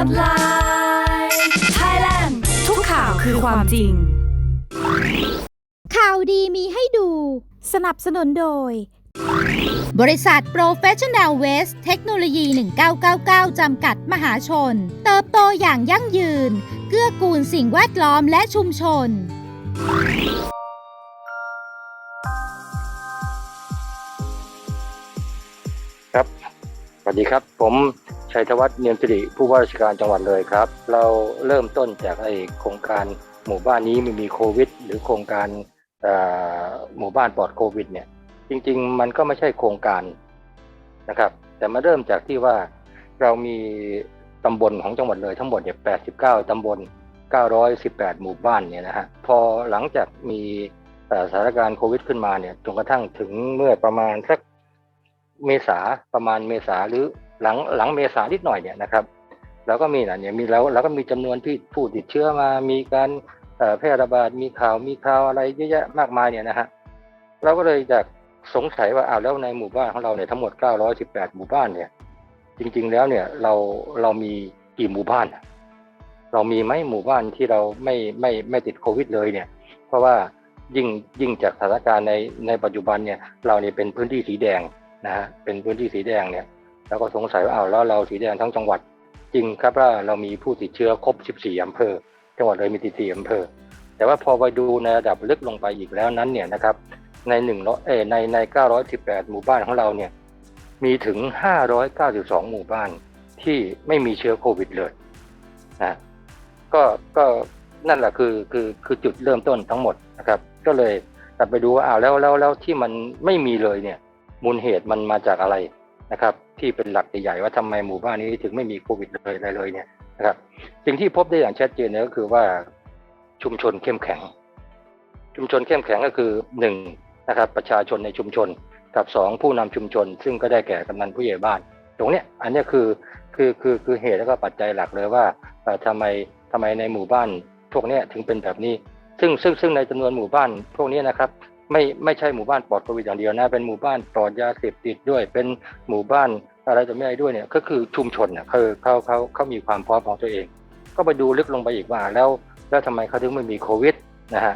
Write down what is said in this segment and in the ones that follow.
Hotline Thailand ทุกข่าวคือความจริง ข่าวดีมีให้ดู สนับสนุนโดย บริษัท Professional Waste เทคโนโลยี 1999 จำกัดมหาชน เติบโตอย่างยั่งยืน เกื้อกูลสิ่งแวดล้อมและชุมชน ครับ สวัสดีครับ ผม ชัยธวัฒน์เนียมสิริผู้ว่าราชการจังหวัดเลยครับ เราเริ่มต้นจากไอ้โครงการหมู่บ้านนี้ไม่มีโควิด หรือโครงการหมู่บ้านปลอดโควิดเนี่ยจริงๆ มันก็ไม่ใช่โครงการนะครับ แต่มาเริ่มจากที่ว่าเรามีตำบลของจังหวัดเลยทั้งหมดเนี่ย89 ตำบล 918 หมู่บ้านเนี่ยนะฮะพอหลังจากมีสถานการณ์โควิดขึ้นมาเนี่ยจนกระทั่งถึงเมื่อประมาณสักเมษาประมาณเมษาหรือ หลังหลังเมษานิดหน่อยเนี่ยนะครับเราก็มีนะเนี่ยมีแล้วเราก็มีจำนวนที่ผู้ติดเชื้อมา มีการแพร่ระบาดมีข่าวมีข่าวอะไรเยอะแยะมากมายเนี่ยนะฮะเราก็เลยจากสงสัยว่าอ้าวแล้วในหมู่บ้านของเราเนี่ยทั้งหมด 918 หมู่บ้านเนี่ย จริงๆแล้วเนี่ยเราเรามีกี่หมู่บ้าน เรามีไหมหมู่บ้านที่เราไม่ไม่ไม่ติดโควิดเลยเนี่ย เพราะว่ายิ่งยิ่งจากสถานการณ์ในในปัจจุบันเนี่ย เราเนี่ยเป็นพื้นที่สีแดงนะฮะเป็นพื้นที่สีแดงเนี่ย เราก็สงสัยว่าอ้าวแล้วเราสีแดงทั้งจังหวัด จริงครับว่าเรามีผู้ติดเชื้อครบ 14อำเภอ จังหวัดเลยมี14อำเภอ แต่ว่าพอไปดูในระดับลึกลงไปอีกแล้วนั้นเนี่ยนะครับในหนึ่งร้อยเออในใน 918 หมู่บ้านของเราเนี่ยมีถึง 592 หมู่บ้านที่ไม่มีเชื้อโควิดเลยนะก็ก็นั่นแหละคือคือคือจุดเริ่มต้นทั้งหมดนะครับ ก็เลยกลับไปดูว่าอ้าวแล้วแล้วแล้วที่มันไม่มีเลยเนี่ย มูลเหตุมันมาจากอะไร นะครับ ที่เป็นหลักใหญ่ๆว่าทำไมหมู่บ้านนี้ถึงไม่มีโควิดเลยอะไรเลยเนี่ยนะครับสิ่งที่พบได้อย่างชัดเจนนี่ก็คือว่าชุมชนเข้มแข็ง ชุมชนเข้มแข็งก็คือหนึ่งนะครับ ประชาชนในชุมชนกับสองผู้นำชุมชน ซึ่งก็ได้แก่กำนันผู้ใหญ่บ้าน ตรงเนี้ยอันนี้คือคือคือคือเหตุแล้วก็ปัจจัยหลักเลยว่าเอ่อทำไมทำไมในหมู่บ้านพวกนี้ถึงเป็นแบบนี้ ซึ่งซึ่งซึ่งในจำนวนหมู่บ้านพวกนี้นะครับ ไม่ไม่ใช่หมู่บ้านปลอดโควิดอย่างเดียวนะ เป็นหมู่บ้านปลอดยาเสพติดด้วย เป็นหมู่บ้านอะไรต่อไม่อะไรด้วยเนี่ย ก็คือชุมชนเนี่ยเขาเขาเขาเขามีความพร้อมของตัวเอง ก็ไปดูลึกลงไปอีกว่าแล้วแล้วทำไมเขาถึงไม่มีโควิดนะฮะ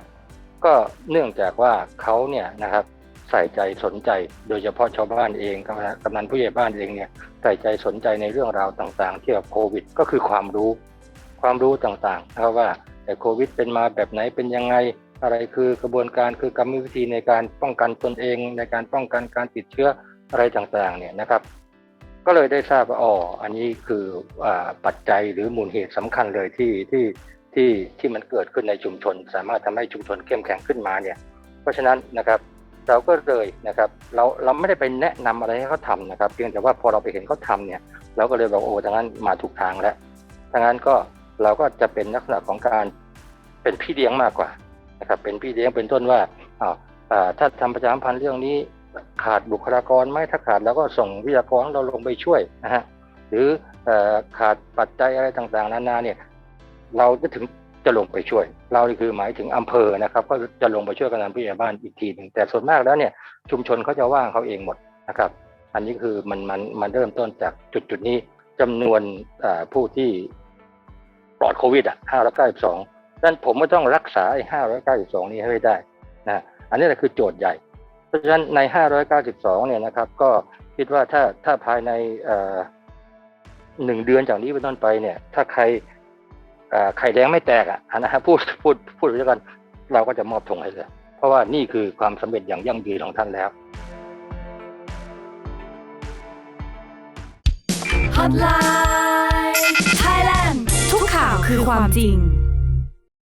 ก็เนื่องจากว่าเขาเนี่ยนะครับใส่ใจสนใจโดยเฉพาะชาวบ้านเองกำนันกำนันผู้ใหญ่บ้านเองเนี่ยใส่ใจสนใจในเรื่องราวต่างๆเกี่ยวกับโควิด ก็คือความรู้ ความรู้ต่างๆนะครับว่าแต่โควิดเป็นมาแบบไหนเป็นยังไง อะไรคือกระบวนการคือกรรมวิธีในการป้องกันตนเอง ในการป้องกันการติดเชื้ออะไรต่างๆเนี่ยนะครับ ก็เลยได้ทราบว่าอ๋ออันนี้คืออปัจจัยหรือมูลเหตุสำคัญเลยที่ที่ที่ที่มันเกิดขึ้นในชุมชน สามารถทำให้ชุมชนเข้มแข็งขึ้นมาเนี่ยเพราะฉะนั้นนะครับเราก็เลยนะครับเราเราไม่ได้ไปแนะนำอะไรให้เขาทำนะครับ เพียงแต่ว่าพอเราไปเห็นเขาทำเนี่ย เราก็เลยบอกโอ้ดังนั้นมาถูกทางแล้วดังนั้นก็เราก็จะเป็นลักษณะของการเป็นพี่เลี้ยงมากกว่า นะครับเป็นพี่เลี้ยงเป็นต้นว่าอ่าถ้าทำประชาสัมพันธ์เรื่องนี้ขาดบุคลากรไหมถ้าขาดเราก็ส่งวิทยากรเราลงไปช่วยนะฮะหรืออขาดปัจจัยอะไรต่างๆ นานาเนี่ยเราจะถึงจะลงไปช่วย เราคือหมายถึงอำเภอนะครับ ก็จะลงไปช่วยกำนันผู้ใหญ่บ้านอีกทีหนึ่งแต่ส่วนมากแล้วเนี่ยชุมชนเขาจะว่างเขาเองหมดนะครับ อันนี้คือมันมันมันเริ่มต้นจากจุดจุดนี้จำนวนผู้ที่ปลอดโควิดอะห้าร้อยเก้าสิบสอง นั้นผมก็ต้องรักษาไอ้592นี้ให้ได้นะอันนี้แหละคือโจทย์ใหญ่ เพราะฉะนั้นใน592เนี่ยนะครับ ก็คิดว่าถ้าถ้าภายในหนึ่งเดือนจากนี้เป็นต้นไปเนี่ย ถ้าใครไข่แดงไม่แตกอะนะฮะพูดพูดพูดด้วยกัน เราก็จะมอบธงให้เลยเพราะว่านี่คือความสำเร็จอย่างยั่งยืนของท่านแล้ว Hotline Thailand ทุกข่าวคือความจริง